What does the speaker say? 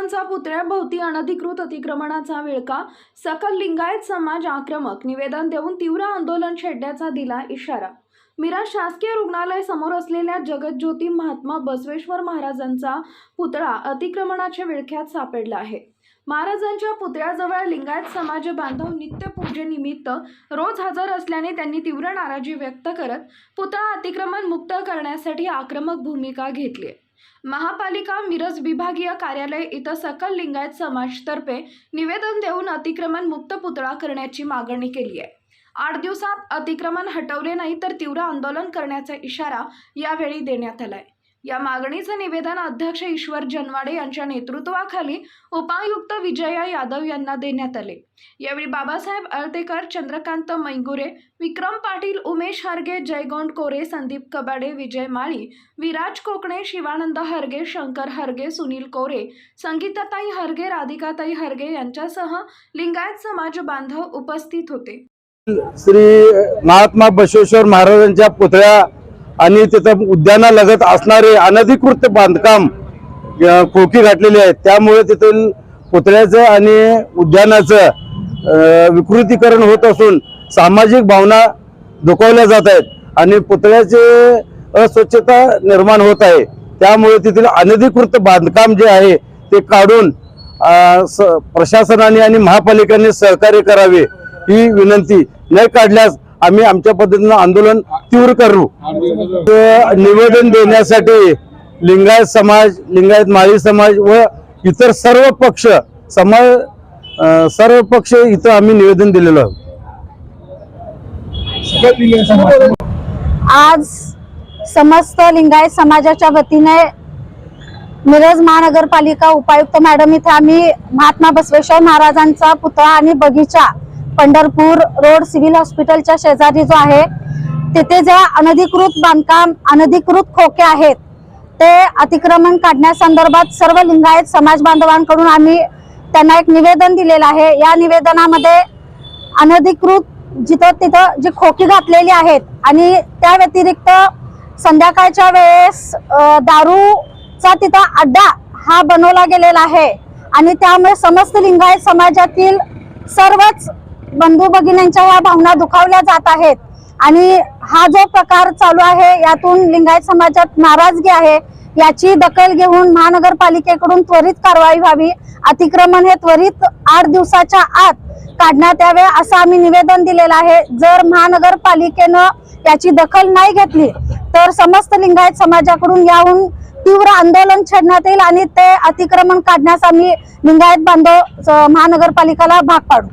महाराजांचा पुतळ्याभोवती अनधिकृत अतिक्रमणाचा विळका सकल लिंगायत समाज आक्रमक निवेदन देऊन तीव्र आंदोलन छेडण्याचा दिला इशारा मिराज शासकीय रुग्णालय समोर असलेल्या जगज्योती महात्मा बसवेश्वर महाराजांचा पुतळा अतिक्रमणाच्या विळख्यात सापडला आहे महाराजांच्या पुतळ्याजवळ लिंगायत समाज बांधव नित्यपूजेनिमित्त रोज हजर असल्याने त्यांनी तीव्र नाराजी व्यक्त करत पुतळा अतिक्रमण मुक्त करण्यासाठी आक्रमक भूमिका घेतली आहे. महापालिका मिरज विभागीय कार्यालय इथं सकल लिंगायत समाजतर्फे निवेदन देऊन अतिक्रमण मुक्त पुतळा करण्याची मागणी केली आहे. आठ दिवसात अतिक्रमण हटवले नाही तर तीव्र आंदोलन करण्याचा इशारा यावेळी देण्यात आलाय. या मागणीचं निवेदन अध्यक्ष ईश्वर जनवाडे यांच्या नेतृत्वाखाली उपायुक्त विजया यादव यांना देण्यात आले. यावेळी बाबासाहेब अळतेकर चंद्रकांत मैगुरे विक्रम पाटील उमेश हरगे जयगोंड कोरे संदीप कबाडे विजय माळी विराज कोकणे शिवानंद हरगे शंकर हरगे सुनील कोरे संगीताताई हरगे राधिकाताई हरगे यांच्यासह लिंगायत समाज बांधव उपस्थित होते. श्री महात्मा बसवेश्वर महाराजांच्या पुतळ्या आणि तिथं उद्यानालगत असणारे अनधिकृत बांधकाम खोकी घातलेली आहेत. त्यामुळे तिथून पुतळ्याचं आणि उद्यानाचं विकृतीकरण होत असून सामाजिक भावना दुखावल्या जात आहेत आणि पुतळ्याचे अस्वच्छता निर्माण होत आहे. त्यामुळे तिथील अनधिकृत बांधकाम जे आहे ते काढून स- प्रशासनाने आणि महापालिकेने सहकार्य करावे ही विनंती न काढल्यास आम्ही आमच्या पद्धतीनं आंदोलन तीव्र करू. निवेदन देण्यासाठी लिंगायत समाज लिंगायत माळी समाज व इतर सर्व पक्ष समाज सर्व पक्ष इथं आम्ही निवेदन दिलेलं आहोत आज समस्त लिंगायत समाजाच्या वतीने मिरज महानगरपालिका उपायुक्त मॅडम इथे आम्ही महात्मा बसवेश्वर महाराजांचा पुतळा आणि बगीचा पंढरपूर रोड सिव्हिल हॉस्पिटलच्या शेजारी जो आहे तिथे जे अनधिकृत बांधकाम अनधिकृत खोके आहेत ते अतिक्रमण काढण्यासंदर्भात सर्व लिंगायत समाज बांधवांकडून आम्ही त्यांना एक निवेदन दिलेलं आहे. या निवेदनामध्ये अनधिकृत जिथं तिथं जी खोकी घातलेली आहेत आणि त्या व्यतिरिक्त संध्याकाळच्या वेळेस दारूचा तिथं अड्डा हा बनवला गेलेला आहे. आणि त्यामुळे समस्त लिंगायत समाजातील सर्वच बंधू भगिनींच्या ह्या भावना दुखावल्या जात आहेत. आणि हा जो प्रकार चालू आहे यातून लिंगायत समाजात नाराजगी आहे याची दखल घेऊन महानगरपालिकेकडून त्वरित कारवाई व्हावी अतिक्रमण हे त्वरित आठ दिवसाच्या आत काढण्यात यावे असं आम्ही निवेदन दिलेलं आहे. जर महानगरपालिकेनं याची दखल नाही घेतली तर समस्त लिंगायत समाजाकडून याहून तीव्र आंदोलन छेडण्यात येईल आणि ते अतिक्रमण काढण्यास आम्ही लिंगायत बांधव महानगरपालिकेला भाग पाडू.